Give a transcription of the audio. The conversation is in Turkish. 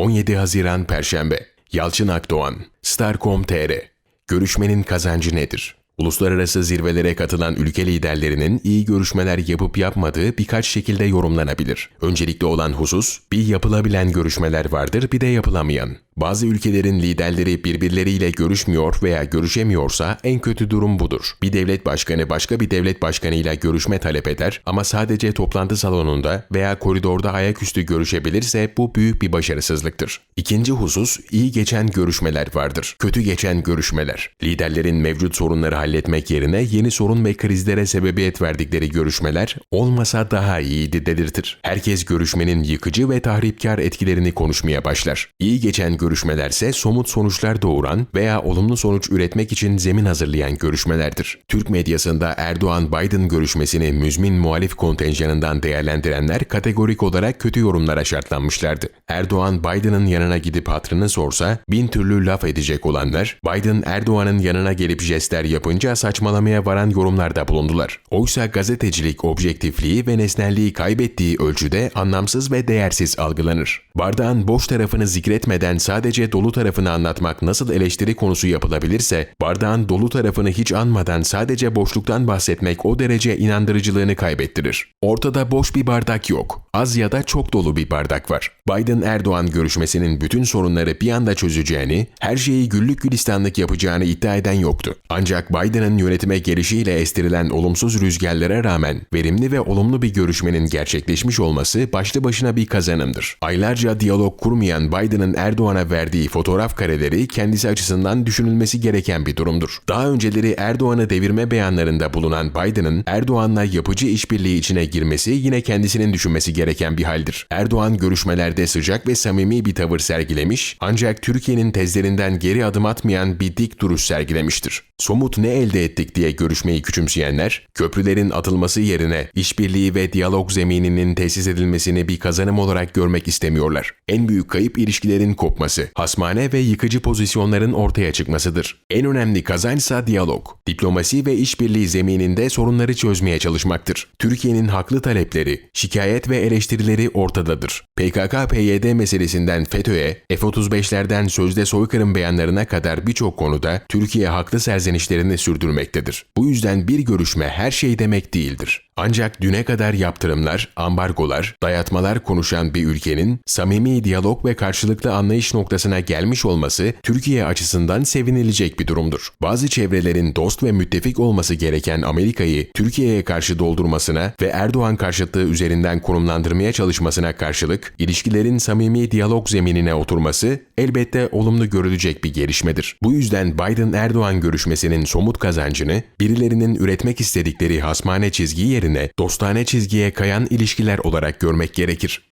17 Haziran Perşembe Yalçın Akdoğan Star.com.tr Görüşmenin kazancı nedir? Uluslararası zirvelere katılan ülke liderlerinin iyi görüşmeler yapıp yapmadığı birkaç şekilde yorumlanabilir. Öncelikli olan husus, bir yapılabilen görüşmeler vardır bir de yapılamayan. Bazı ülkelerin liderleri birbirleriyle görüşmüyor veya görüşemiyorsa en kötü durum budur. Bir devlet başkanı başka bir devlet başkanıyla görüşme talep eder ama sadece toplantı salonunda veya koridorda ayaküstü görüşebilirse bu büyük bir başarısızlıktır. İkinci husus iyi geçen görüşmeler vardır. Kötü geçen görüşmeler. Liderlerin mevcut sorunları halletmek yerine yeni sorun ve krizlere sebebiyet verdikleri görüşmeler olmasa daha iyiydi delirtir. Herkes görüşmenin yıkıcı ve tahripkar etkilerini konuşmaya başlar. İyi geçen görüşmelerse somut sonuçlar doğuran veya olumlu sonuç üretmek için zemin hazırlayan görüşmelerdir. Türk medyasında Erdoğan-Biden görüşmesini müzmin muhalif kontenjanından değerlendirenler kategorik olarak kötü yorumlara şartlanmışlardı. Erdoğan Biden'ın yanına gidip hatrını sorsa bin türlü laf edecek olanlar, Biden Erdoğan'ın yanına gelip jestler yapınca saçmalamaya varan yorumlarda bulundular. Oysa gazetecilik objektifliği ve nesnelliği kaybettiği ölçüde anlamsız ve değersiz algılanır. Bardağın boş tarafını zikretmeden sadece dolu tarafını anlatmak nasıl eleştiri konusu yapılabilirse, bardağın dolu tarafını hiç anmadan sadece boşluktan bahsetmek o derece inandırıcılığını kaybettirir. Ortada boş bir bardak yok. Az ya da çok dolu bir bardak var. Biden-Erdoğan görüşmesinin bütün sorunları bir anda çözeceğini, her şeyi güllük gülistanlık yapacağını iddia eden yoktu. Ancak Biden'ın yönetime gelişiyle estirilen olumsuz rüzgarlara rağmen verimli ve olumlu bir görüşmenin gerçekleşmiş olması başlı başına bir kazanımdır. Aylarca diyalog kurmayan Biden'ın Erdoğan'a verdiği fotoğraf kareleri kendisi açısından düşünülmesi gereken bir durumdur. Daha önceleri Erdoğan'ı devirme beyanlarında bulunan Biden'ın Erdoğan'la yapıcı işbirliği içine girmesi yine kendisinin düşünmesi gereken bir haldir. Erdoğan görüşmelerde sıcak ve samimi bir tavır sergilemiş ancak Türkiye'nin tezlerinden geri adım atmayan bir dik duruş sergilemiştir. Somut ne elde ettik diye görüşmeyi küçümseyenler, köprülerin atılması yerine işbirliği ve diyalog zemininin tesis edilmesini bir kazanım olarak görmek istemiyorlar. En büyük kayıp ilişkilerin kopması, hasmane ve yıkıcı pozisyonların ortaya çıkmasıdır. En önemli kazançsa diyalog, diplomasi ve işbirliği zemininde sorunları çözmeye çalışmaktır. Türkiye'nin haklı talepleri, şikayet ve eleştirileri ortadadır. PKK-PYD meselesinden FETÖ'ye, F-35'lerden sözde soykırım beyanlarına kadar birçok konuda Türkiye haklı serzenişlerini sürdürmektedir. Bu yüzden bir görüşme her şey demek değildir. Ancak düne kadar yaptırımlar, ambargolar, dayatmalar konuşan bir ülkenin samimi diyalog ve karşılıklı anlayış noktasına gelmiş olması Türkiye açısından sevinilecek bir durumdur. Bazı çevrelerin dost ve müttefik olması gereken Amerika'yı Türkiye'ye karşı doldurmasına ve Erdoğan karşıtlığı üzerinden konumlandırmaya çalışmasına karşılık ilişkilerin samimi diyalog zeminine oturması elbette olumlu görülecek bir gelişmedir. Bu yüzden Biden-Erdoğan görüşmesinin somut kazancını birilerinin üretmek istedikleri hasmane çizgi yerine dostane çizgiye kayan ilişkiler olarak görmek gerekir.